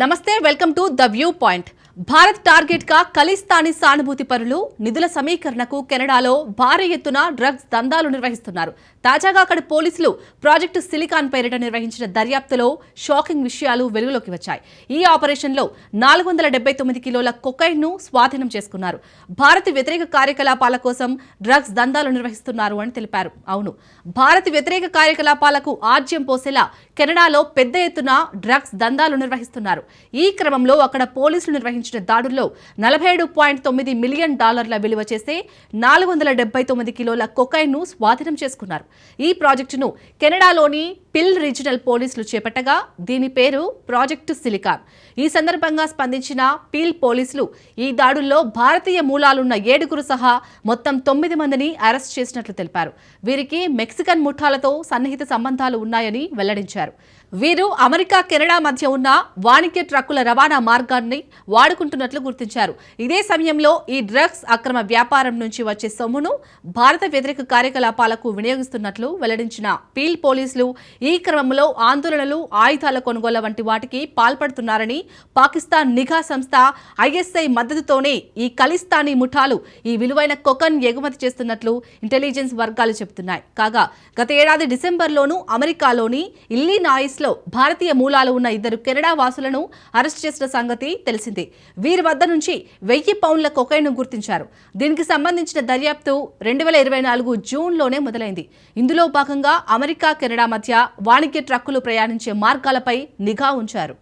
నమస్తే welcome to the viewpoint. Bharat టార్గెట్గా ఖలిస్తానీ సానుభూతి పరులు నిధుల సమీకరణకు కెనడాలో భారీ ఎత్తున డ్రగ్స్ దందాలు నిర్వహిస్తున్నారు. తాజాగా అక్కడ పోలీసులు ప్రాజెక్టు సిలికాన్ పేరిట నిర్వహించిన దర్యాప్తులో షాకింగ్ విషయాలు వెలుగులోకి వచ్చాయి. ఈ ఆపరేషన్లో నాలుగు వందల డెబ్బై తొమ్మిది కిలోల కొకైన్ను స్వాధీనం చేసుకున్నారు. భారత్ వ్యతిరేక కార్యకలాపాల కోసం డ్రగ్స్ దందాలు నిర్వహిస్తున్నారు అని తెలిపారు. అవును భారత్ వ్యతిరేక కార్యకలాపాలకు ఆజ్యం పోసేలా కెనడాలో పెద్ద ఎత్తున డ్రగ్స్ దందాలు నిర్వహిస్తున్నారు. ఈ క్రమంలో అక్కడ పోలీసులు నిర్వహించారు నిర్వహించిన దాడుల్లో నలభై ఏడు పాయింట్ తొమ్మిది మిలియన్ డాలర్ల విలువ చేసే నాలుగు వందల డెబ్బై తొమ్మిది కిలోల కొకైన్ను స్వాధీనం చేసుకున్నారు. ఈ ప్రాజెక్టును కెనడాలోని పిల్ రీజనల్ పోలీసులు చేపట్టగా దీని పేరు ప్రాజెక్టు సిలికాన్. ఈ సందర్భంగా స్పందించిన పిల్ పోలీసులు ఈ దాడుల్లో భారతీయ మూలాలున్న ఏడుగురు సహా మొత్తం తొమ్మిది మందిని అరెస్ట్ చేసినట్లు తెలిపారు. వీరికి మెక్సికన్ ముఠాలతో సన్నిహిత సంబంధాలు ఉన్నాయని వెల్లడించారు. వీరు అమెరికా కెనడా మధ్య ఉన్న వాణిజ్య ట్రక్కుల రవాణా మార్గాన్ని వాడుకుంటున్నట్లు గుర్తించారు. ఇదే సమయంలో ఈ డ్రగ్స్ అక్రమ వ్యాపారం నుంచి వచ్చే సొమ్మును భారత వ్యతిరేక కార్యకలాపాలకు వినియోగిస్తున్నట్లు వెల్లడించిన పీల్ పోలీసులు ఈ క్రమంలో ఆందోళనలు ఆయుధాల కొనుగోలు వంటి వాటికి పాల్పడుతున్నారని పాకిస్తాన్ నిఘా సంస్థ ఐఎస్ఐ మద్దతుతోనే ఈ ఖలిస్తానీ ముఠాలు ఈ విలువైన కొకన్ ఎగుమతి చేస్తున్నట్లు ఇంటెలిజెన్స్ వర్గాలు చెబుతున్నాయి. కాగా గత ఏడాది డిసెంబర్లోనూ అమెరికాలోని లో భారతీయ మూలాలు ఉన్న ఇద్దరు కెనడా వాసులను అరెస్ట్ చేసిన సంగతి తెలిసిందే. వీరి వద్ద నుంచి వెయ్యి పౌండ్ల కొకైన్ను గుర్తించారు. దీనికి సంబంధించిన దర్యాప్తు రెండు వేల ఇరవై నాలుగు జూన్లోనే మొదలైంది. ఇందులో భాగంగా అమెరికా కెనడా మధ్య వాణిజ్య ట్రక్కులు ప్రయాణించే మార్గాలపై నిఘా ఉంచారు.